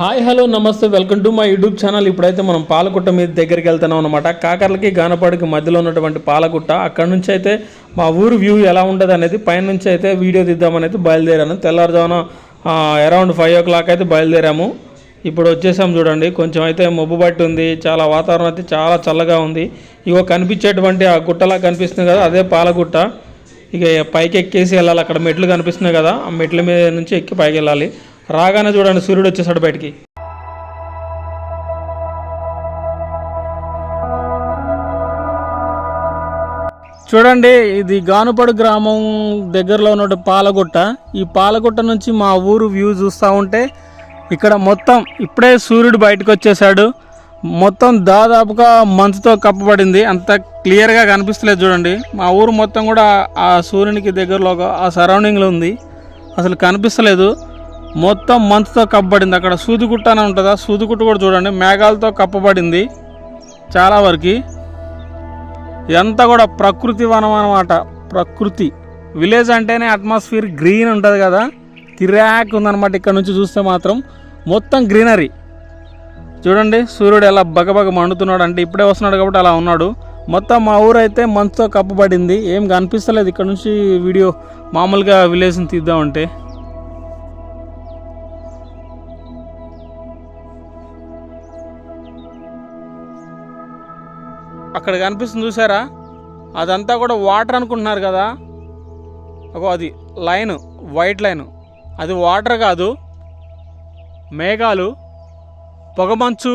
Hi hello నమస్తే welcome to మా YouTube channel. ఇప్పుడైతే మనం పాలకుట్ట మీద దగ్గరికి వెళ్తున్నాం అనమాట కాకర్లకి గానపాడికి మధ్యలో ఉన్నటువంటి పాలగుట్ట అక్కడ నుంచి అయితే మా ఊరు వ్యూ ఎలా ఉంటుంది అనేది పైన నుంచి అయితే వీడియో తీద్దామనేది బయలుదేరాను. తెల్లారుజామున అరౌండ్ ఫైవ్ ఓ క్లాక్ అయితే బయలుదేరాము. ఇప్పుడు వచ్చేసాం చూడండి. కొంచెం అయితే మబ్బు పట్టి ఉంది. చాలా వాతావరణం అయితే చాలా చల్లగా ఉంది. ఇగో కనిపించేటువంటి ఆ గుట్టలా కనిపిస్తుంది కదా అదే పాలగుట్ట. ఇక పైకి ఎక్కేసి వెళ్ళాలి. అక్కడ మెట్లు కనిపిస్తున్నాయి కదా ఆ మెట్ల మీద నుంచి ఎక్కి పైకి వెళ్ళాలి రాగానే చూడండి సూర్యుడు వచ్చేసాడు బయటికి. చూడండి ఇది గానుపడు గ్రామం దగ్గరలో ఉన్న పాలగుట్ట. ఈ పాలగుట్ట నుంచి మా ఊరు వ్యూ చూస్తూ ఉంటే ఇక్కడ మొత్తం ఇప్పుడే సూర్యుడు బయటకు వచ్చేసాడు. మొత్తం దాదాపుగా మంచుతో కప్పబడింది. అంత క్లియర్గా కనిపిస్తలేదు చూడండి. మా ఊరు మొత్తం కూడా ఆ సూర్యునికి దగ్గరలో ఆ సరౌండింగ్లో ఉంది. అసలు కనిపిస్తలేదు. మొత్తం మంచుతో కప్పబడింది. అక్కడ సూదిగుట్ట అని ఉంటుందా? సూదిగుట్ట కూడా చూడండి. మేఘాలతో కప్పబడింది చాలా వరకు. ఇదంతా కూడా ప్రకృతి వనం అనమాట ప్రకృతి. విలేజ్ అంటేనే అట్మాస్ఫియర్ గ్రీన్ ఉంటుంది కదా. తిరాక్ ఉందన్నమాట ఇక్కడ నుంచి చూస్తే మాత్రం. మొత్తం గ్రీనరీ చూడండి. సూర్యుడు ఎలా బగబగ మండుతున్నాడు అంటే ఇప్పుడే వస్తున్నాడు కాబట్టి అలా ఉన్నాడు. మొత్తం మా ఊరు అయితే మంచుతో కప్పబడింది. ఏం కనిపిస్తలేదు. ఇక్కడ నుంచి వీడియో మామూలుగా విలేజ్ని తీద్దామంటే. అక్కడ కనిపిస్తుంది చూసారా? అదంతా కూడా వాటర్ అనుకుంటున్నారు కదా? ఒక అది లైన్ వైట్ లైన్. అది వాటర్ కాదు మేఘాలు. పొగమంచు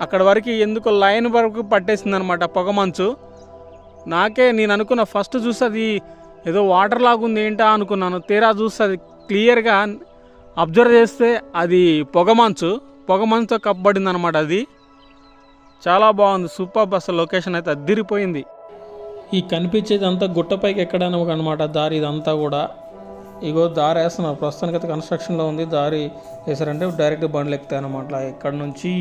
అక్కడ వరకు ఎందుకు లైన్ వరకు పట్టేసింది అనమాట పొగమంచు నాకే నేను అనుకున్న ఫస్ట్ చూస్తే అది ఏదో వాటర్ లాగుంది ఏంటా అనుకున్నాను. తీరా చూస్తే అది క్లియర్గా అబ్జర్వ్ చేస్తే అది పొగమంచు పొగమంచుతో కప్పబడింది అనమాట అది. చాలా బాగుంది సూపర్ అసలు లొకేషన్ అయితే అద్దిరిపోయింది. ఈ కనిపించేది అంతా గుట్టపైకి ఎక్కడానికి అనమాట దారి ఇదంతా కూడా. ఇగో దారి వేస్తున్నారు ప్రస్తుతానికి అయితే కన్స్ట్రక్షన్లో ఉంది దారి వేసారంటే డైరెక్ట్ బండ్లు ఎక్కుతాయి అనమాట ఇక్కడ నుంచి?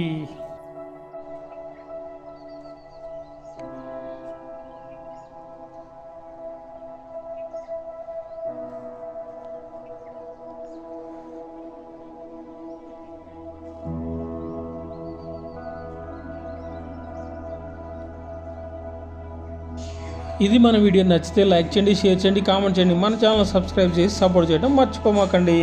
ఇది మన వీడియో నచ్చితే లైక్ చేయండి షేర్ చేయండి కామెంట్ చేయండి. మన ఛానల్ సబ్స్క్రైబ్ చేసి సపోర్ట్ చేయడం మర్చిపోమాకండి.